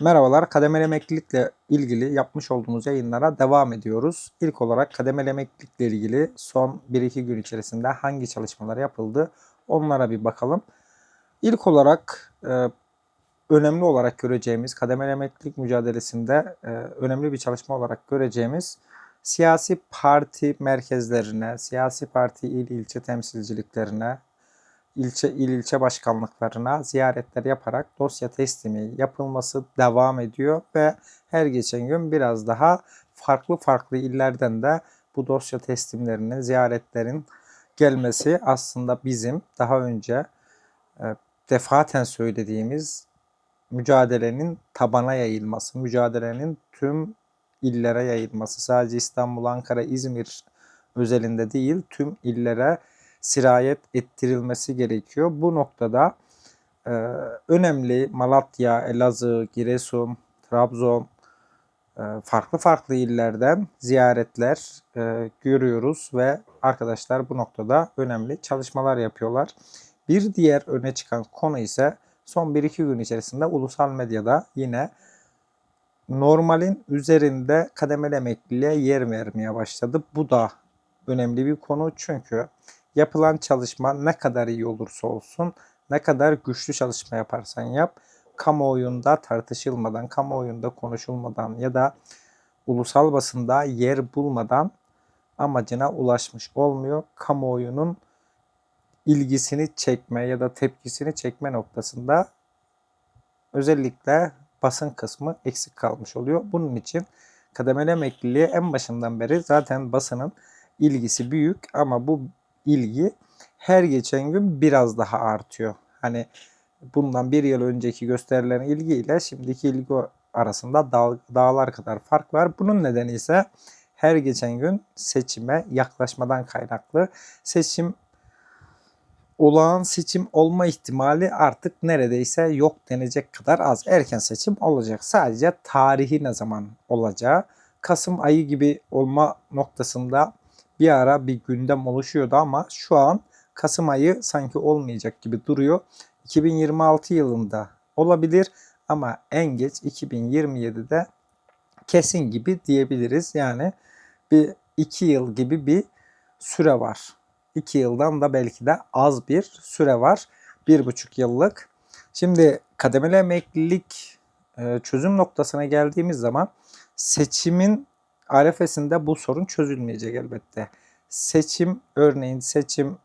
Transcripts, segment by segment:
Merhabalar, kademeli emeklilikle ilgili yapmış olduğumuz yayınlara devam ediyoruz. İlk olarak kademeli emeklilikle ilgili son 1-2 gün içerisinde hangi çalışmalar yapıldı onlara bir bakalım. İlk olarak e, önemli olarak göreceğimiz kademeli emeklilik mücadelesinde e, önemli bir çalışma olarak göreceğimiz siyasi parti merkezlerine, siyasi parti il ilçe temsilciliklerine, ilçe il ilçe başkanlıklarına ziyaretler yaparak dosya teslimi yapılması devam ediyor ve her geçen gün biraz daha farklı farklı illerden de bu dosya teslimlerinin, ziyaretlerin gelmesi aslında bizim daha önce e, defaten söylediğimiz mücadelenin tabana yayılması, mücadelenin tüm illere yayılması, sadece İstanbul, Ankara, İzmir özelinde değil, tüm illere sirayet ettirilmesi gerekiyor. Bu noktada e, önemli Malatya, Elazığ, Giresun, Trabzon, e, farklı farklı illerden ziyaretler e, görüyoruz ve arkadaşlar bu noktada önemli çalışmalar yapıyorlar. Bir diğer öne çıkan konu ise son 1-2 gün içerisinde ulusal medyada yine normalin üzerinde kademeli emekliliğe yer vermeye başladı. Bu da önemli bir konu çünkü yapılan çalışma ne kadar iyi olursa olsun, ne kadar güçlü çalışma yaparsan yap, kamuoyunda tartışılmadan, kamuoyunda konuşulmadan ya da ulusal basında yer bulmadan amacına ulaşmış olmuyor. Kamuoyunun ilgisini çekme ya da tepkisini çekme noktasında özellikle basın kısmı eksik kalmış oluyor. Bunun için kademeli emekliliğe en başından beri zaten basının ilgisi büyük ama bu ilgi her geçen gün biraz daha artıyor. Hani bundan bir yıl önceki gösterilen ilgiyle şimdiki ilgi arasında dağ, dağlar kadar fark var. Bunun nedeni ise her geçen gün seçime yaklaşmadan kaynaklı. Seçim olağan seçim olma ihtimali artık neredeyse yok denecek kadar az. Erken seçim olacak. Sadece tarihi ne zaman olacağı Kasım ayı gibi olma noktasında bir ara bir gündem oluşuyordu ama şu an Kasım ayı sanki olmayacak gibi duruyor. 2026 yılında olabilir ama en geç 2027'de kesin gibi diyebiliriz. Yani bir iki yıl gibi bir süre var. 2 yıldan da belki de az bir süre var. Bir buçuk yıllık. Şimdi kademeli emeklilik e, çözüm noktasına geldiğimiz zaman seçimin arefesinde bu sorun çözülmeyecek elbette. Seçim örneğin seçim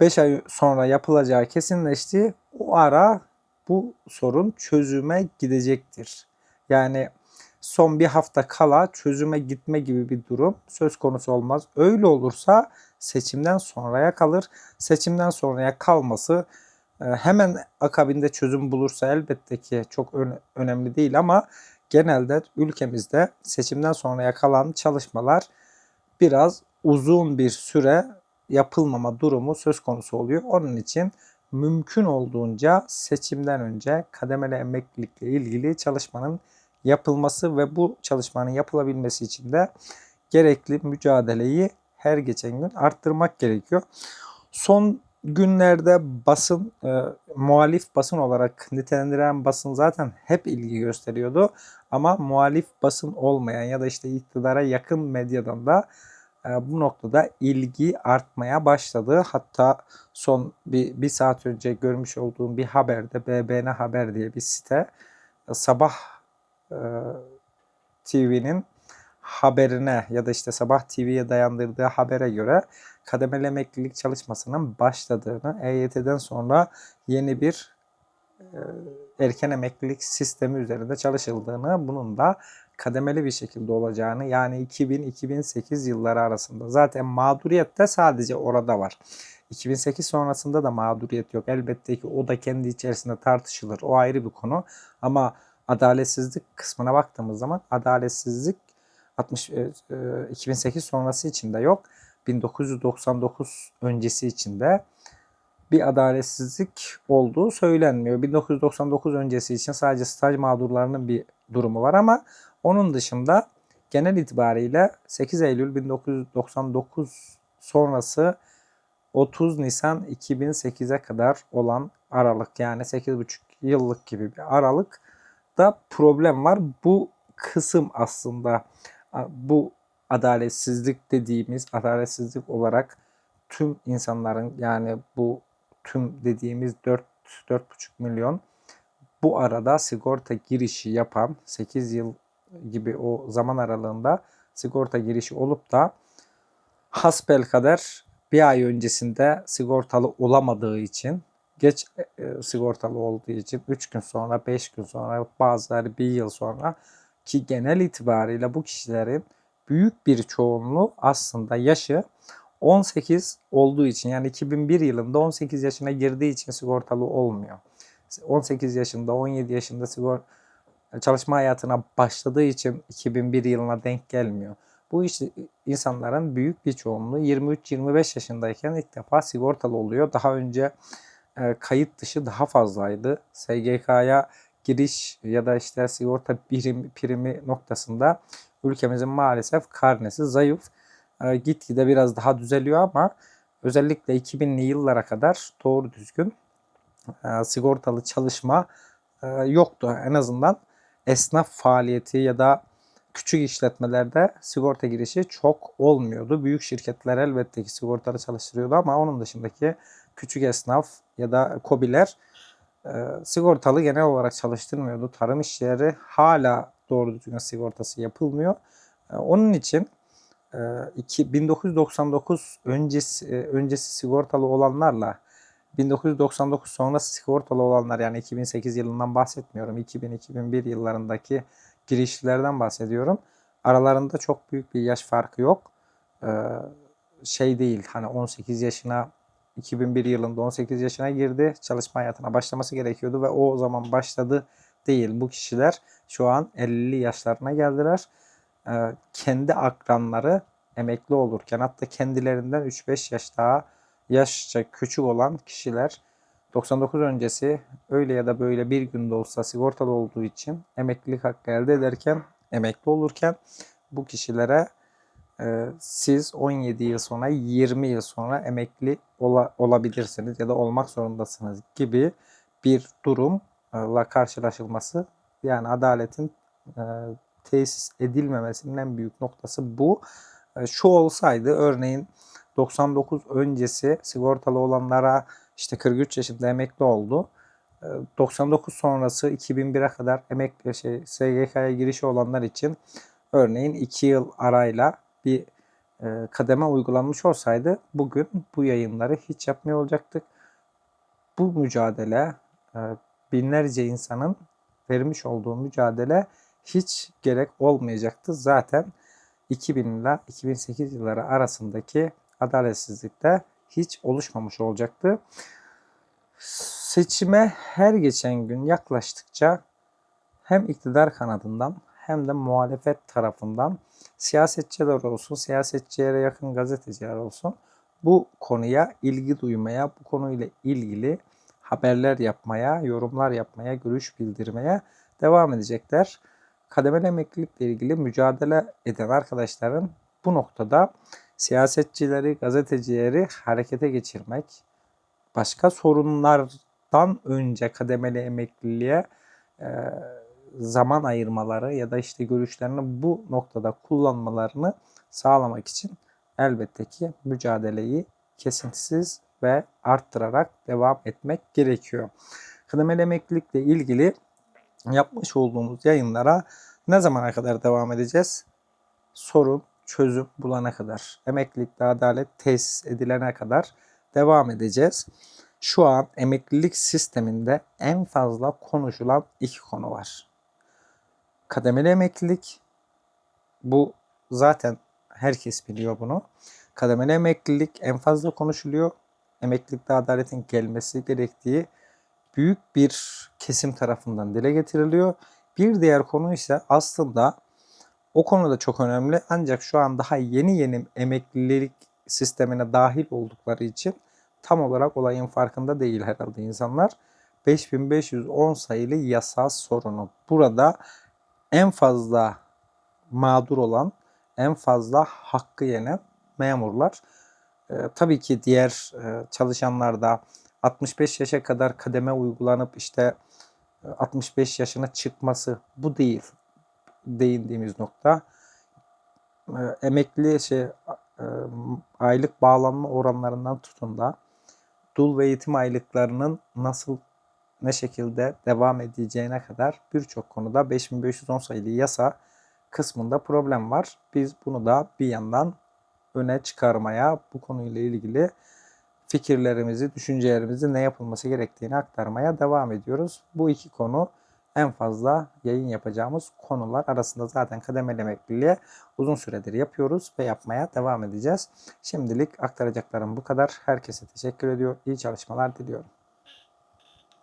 5 ay sonra yapılacağı kesinleşti. O ara bu sorun çözüme gidecektir. Yani son bir hafta kala çözüme gitme gibi bir durum söz konusu olmaz. Öyle olursa seçimden sonraya kalır. Seçimden sonraya kalması e, hemen akabinde çözüm bulursa elbette ki çok önemli değil ama genelde ülkemizde seçimden sonraya kalan çalışmalar biraz uzun bir süre yapılmama durumu söz konusu oluyor. Onun için mümkün olduğunca seçimden önce kademeli emeklilikle ilgili çalışmanın yapılması ve bu çalışmanın yapılabilmesi için de gerekli mücadeleyi her geçen gün arttırmak gerekiyor. Son günlerde basın, e, muhalif basın olarak nitelendiren basın zaten hep ilgi gösteriyordu. Ama muhalif basın olmayan ya da işte iktidara yakın medyadan da e, bu noktada ilgi artmaya başladı. Hatta son bir, bir saat önce görmüş olduğum bir haberde BBN Haber diye bir site sabah e, TV'nin haberine ya da işte Sabah TV'ye dayandırdığı habere göre kademeli emeklilik çalışmasının başladığını, EYT'den sonra yeni bir e, erken emeklilik sistemi üzerinde çalışıldığını, bunun da kademeli bir şekilde olacağını yani 2000-2008 yılları arasında zaten mağduriyet de sadece orada var. 2008 sonrasında da mağduriyet yok. Elbette ki o da kendi içerisinde tartışılır. O ayrı bir konu. Ama adaletsizlik kısmına baktığımız zaman adaletsizlik 60 2008 e, sonrası için de yok. 1999 öncesi için de bir adaletsizlik olduğu söylenmiyor. 1999 öncesi için sadece staj mağdurlarının bir durumu var ama onun dışında genel itibariyle 8 Eylül 1999 sonrası 30 Nisan 2008'e kadar olan aralık yani 8,5 yıllık gibi bir aralık da problem var. Bu kısım aslında bu adaletsizlik dediğimiz adaletsizlik olarak tüm insanların yani bu tüm dediğimiz 4 4,5 milyon bu arada sigorta girişi yapan 8 yıl gibi o zaman aralığında sigorta girişi olup da hasbelkader bir ay öncesinde sigortalı olamadığı için geç e, sigortalı olduğu için 3 gün sonra 5 gün sonra bazıları bir yıl sonra ki genel itibariyle bu kişilerin büyük bir çoğunluğu aslında yaşı 18 olduğu için yani 2001 yılında 18 yaşına girdiği için sigortalı olmuyor. 18 yaşında 17 yaşında sigor çalışma hayatına başladığı için 2001 yılına denk gelmiyor. Bu işte insanların büyük bir çoğunluğu 23-25 yaşındayken ilk defa sigortalı oluyor. Daha önce e, kayıt dışı daha fazlaydı. SGK'ya giriş ya da işte sigorta birim, primi noktasında ülkemizin maalesef karnesi zayıf. E, gitgide biraz daha düzeliyor ama özellikle 2000'li yıllara kadar doğru düzgün e, sigortalı çalışma e, yoktu. En azından esnaf faaliyeti ya da küçük işletmelerde sigorta girişi çok olmuyordu. Büyük şirketler elbette ki sigortalı çalıştırıyordu ama onun dışındaki küçük esnaf ya da kobiler sigortalı genel olarak çalıştırmıyordu. Tarım işleri hala doğru düzgün sigortası yapılmıyor. E, onun için e, iki, 1999 öncesi, e, öncesi sigortalı olanlarla 1999 sonrası sigortalı olanlar yani 2008 yılından bahsetmiyorum. 2000-2001 yıllarındaki girişlerden bahsediyorum. Aralarında çok büyük bir yaş farkı yok. Ee, şey değil hani 18 yaşına 2001 yılında 18 yaşına girdi. Çalışma hayatına başlaması gerekiyordu ve o zaman başladı değil. Bu kişiler şu an 50 yaşlarına geldiler. Ee, kendi akranları emekli olurken hatta kendilerinden 3-5 yaş daha yaşça küçük olan kişiler 99 öncesi öyle ya da böyle bir günde olsa sigortalı olduğu için emeklilik hakkı elde ederken emekli olurken bu kişilere siz 17 yıl sonra 20 yıl sonra emekli ola, olabilirsiniz ya da olmak zorundasınız gibi bir durumla karşılaşılması yani adaletin e, tesis edilmemesinin en büyük noktası bu. E, şu olsaydı örneğin 99 öncesi sigortalı olanlara işte 43 yaşında emekli oldu. 99 sonrası 2001'e kadar emekli şey SGK'ya girişi olanlar için örneğin 2 yıl arayla bir e, kademe uygulanmış olsaydı bugün bu yayınları hiç yapmıyor olacaktık. Bu mücadele e, binlerce insanın vermiş olduğu mücadele hiç gerek olmayacaktı. Zaten 2000 ile 2008 yılları arasındaki adaletsizlik de hiç oluşmamış olacaktı. Seçime her geçen gün yaklaştıkça hem iktidar kanadından hem de muhalefet tarafından siyasetçiler olsun, siyasetçilere yakın gazeteciler olsun bu konuya ilgi duymaya, bu konuyla ilgili haberler yapmaya, yorumlar yapmaya, görüş bildirmeye devam edecekler. Kademeli emeklilikle ilgili mücadele eden arkadaşların bu noktada siyasetçileri, gazetecileri harekete geçirmek, başka sorunlardan önce kademeli emekliliğe e, zaman ayırmaları ya da işte görüşlerini bu noktada kullanmalarını sağlamak için elbette ki mücadeleyi kesintisiz ve arttırarak devam etmek gerekiyor. Kademeli emeklilikle ilgili yapmış olduğumuz yayınlara ne zamana kadar devam edeceğiz? Sorun çözüm bulana kadar, emeklilikte adalet tesis edilene kadar devam edeceğiz. Şu an emeklilik sisteminde en fazla konuşulan iki konu var. Kademeli emeklilik, bu zaten herkes biliyor bunu. Kademeli emeklilik en fazla konuşuluyor. Emeklilikte adaletin gelmesi gerektiği büyük bir kesim tarafından dile getiriliyor. Bir diğer konu ise aslında o konuda çok önemli ancak şu an daha yeni yeni emeklilik sistemine dahil oldukları için tam olarak olayın farkında değil herhalde insanlar. 5510 sayılı yasal sorunu. Burada en fazla mağdur olan, en fazla hakkı yenen memurlar. Ee, tabii ki diğer e, çalışanlar da 65 yaşa kadar kademe uygulanıp işte e, 65 yaşına çıkması bu değil değindiğimiz nokta. E, Emekli şey e, aylık bağlanma oranlarından tutun da dul ve yetim aylıklarının nasıl ne şekilde devam edeceğine kadar birçok konuda 5510 sayılı yasa kısmında problem var. Biz bunu da bir yandan öne çıkarmaya, bu konuyla ilgili fikirlerimizi, düşüncelerimizi ne yapılması gerektiğini aktarmaya devam ediyoruz. Bu iki konu en fazla yayın yapacağımız konular arasında zaten kademeli emekliliğe uzun süredir yapıyoruz ve yapmaya devam edeceğiz. Şimdilik aktaracaklarım bu kadar. Herkese teşekkür ediyor. İyi çalışmalar diliyorum.